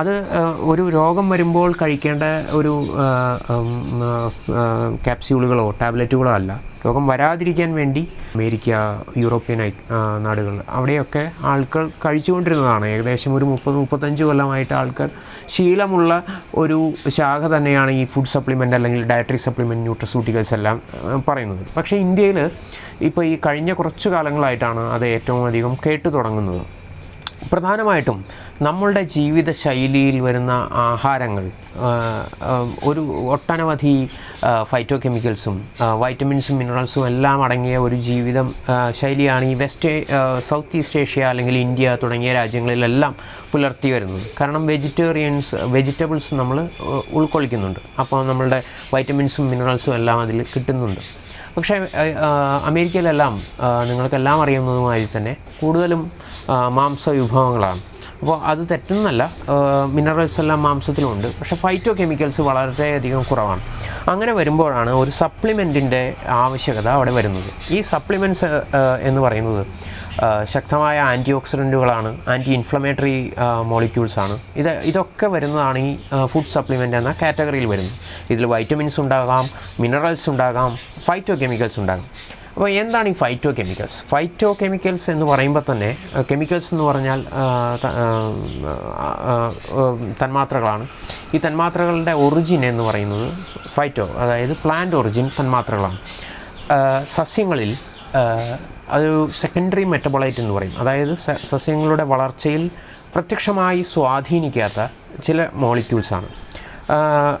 അത് ഒരു രോഗം വരുമ്പോൾ കഴിക്കേണ്ട ഒരു ക്യാപ്സ്യൂളുകളോ ടാബ്ലറ്റുകളോ അല്ല. രോഗം വരാതിരിക്കാൻ വേണ്ടി അമേരിക്ക യൂറോപ്യൻ നാടുകൾ അവിടെയൊക്കെ ആൾക്കാർ കഴിച്ചുകൊണ്ടിരുന്നതാണ്. ഏകദേശം ഒരു മുപ്പത് മുപ്പത്തഞ്ച് കൊല്ലമായിട്ട് ആൾക്കാർ ശീലമുള്ള ഒരു ശാഖ തന്നെയാണ് ഈ ഫുഡ് സപ്ലിമെന്റ് അല്ലെങ്കിൽ ഡയറ്ററി സപ്ലിമെന്റ് ന്യൂട്രസ്യൂട്ടിക്കൽസ് എല്ലാം പറയുന്നത്. പക്ഷേ ഇന്ത്യയിൽ ഇപ്പോൾ ഈ കഴിഞ്ഞ കുറച്ച് കാലങ്ങളായിട്ടാണ് അത് ഏറ്റവും അധികം കേട്ടു തുടങ്ങുന്നത്. പ്രധാനമായിട്ടും നമ്മളുടെ ജീവിത ശൈലിയിൽ വരുന്ന ആഹാരങ്ങൾ ഒരു ഒട്ടനവധി ഫൈറ്റോ കെമിക്കൽസും വൈറ്റമിൻസും മിനറൽസും എല്ലാം അടങ്ങിയ ഒരു ജീവിതം ശൈലിയാണ് ഈ വെസ്റ്റ് സൗത്ത് ഈസ്റ്റ് ഏഷ്യ അല്ലെങ്കിൽ ഇന്ത്യ തുടങ്ങിയ രാജ്യങ്ങളിലെല്ലാം പുലർത്തി വരുന്നത്. കാരണം വെജിറ്റേറിയൻസ് വെജിറ്റബിൾസ് നമ്മൾ ഉൾക്കൊള്ളിക്കുന്നുണ്ട്. അപ്പോൾ നമ്മളുടെ വൈറ്റമിൻസും മിനറൽസും എല്ലാം അതിൽ കിട്ടുന്നുണ്ട്. പക്ഷേ അമേരിക്കയിലെല്ലാം നിങ്ങൾക്കെല്ലാം അറിയുന്നതുമായി തന്നെ കൂടുതലും മാംസ വിഭവങ്ങളാണ് അപ്പോൾ അത് തെറ്റുന്നല്ല. മിനറൽസ് എല്ലാം മാംസത്തിലുണ്ട്. പക്ഷേ ഫൈറ്റോ കെമിക്കൽസ് വളരെയധികം കുറവാണ്. അങ്ങനെ വരുമ്പോഴാണ് ഒരു സപ്ലിമെന്റിന്റെ ആവശ്യകത അവിടെ വരുന്നത്. ഈ സപ്ലിമെന്റ്സ് എന്ന് പറയുന്നത് ശക്തമായ ആന്റി ഓക്സിഡന്റുകളാണ് ആന്റി ഇൻഫ്ലമേറ്ററി മോളിക്യൂൾസാണ് ഇത് ഇതൊക്കെ വരുന്നതാണ് ഈ ഫുഡ് സപ്ലിമെന്റ് എന്ന കാറ്റഗറിയിൽ വരുന്നത്. ഇതിൽ വൈറ്റമിൻസ് ഉണ്ടാകാം മിനറൽസ് ഉണ്ടാകാം ഫൈറ്റോ കെമിക്കൽസ് ഉണ്ടാകാം. അപ്പോൾ എന്താണ് ഈ ഫൈറ്റോ കെമിക്കൽസ് ഫൈറ്റോ കെമിക്കൽസ് എന്ന് പറയുമ്പോൾ തന്നെ കെമിക്കൽസ് എന്ന് പറഞ്ഞാൽ തന്മാത്രകളാണ്. ഈ തന്മാത്രകളുടെ ഒറിജിൻ എന്ന് പറയുന്നത് ഫൈറ്റോ അതായത് പ്ലാന്റ് ഒറിജിൻ തന്മാത്രകളാണ്. സസ്യങ്ങളിൽ അതൊരു സെക്കൻഡറി മെറ്റബോളൈറ്റ് എന്ന് പറയും. അതായത് സസ്യങ്ങളുടെ വളർച്ചയിൽ പ്രത്യക്ഷമായി സ്വാധീനിക്കാത്ത ചില മോളിക്യൂൾസാണ്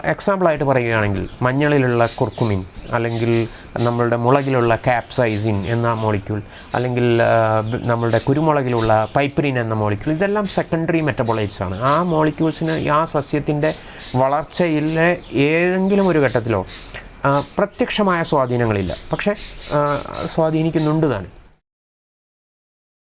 എക്സാമ്പിളായിട്ട് പറയുകയാണെങ്കിൽ മഞ്ഞളിലുള്ള കുർക്കുമിൻ അല്ലെങ്കിൽ നമ്മളുടെ മുളകിലുള്ള കാപ്സൈസിൻ എന്ന മോളിക്യൂൾ അല്ലെങ്കിൽ നമ്മളുടെ കുരുമുളകിലുള്ള പൈപ്രിൻ എന്ന മോളിക്യൂൾ ഇതെല്ലാം സെക്കൻഡറി മെറ്റബോളൈറ്റ്സ് ആണ്. ആ മോളിക്യൂൾസിന് ആ സസ്യത്തിന്റെ വളർച്ചയിലെ ഏതെങ്കിലും ഒരു ഘട്ടത്തിലോ പ്രത്യക്ഷമായ സ്വാധീനങ്ങളില്ല. പക്ഷേ സ്വാധീനിക്കുന്നുണ്ട് താനും.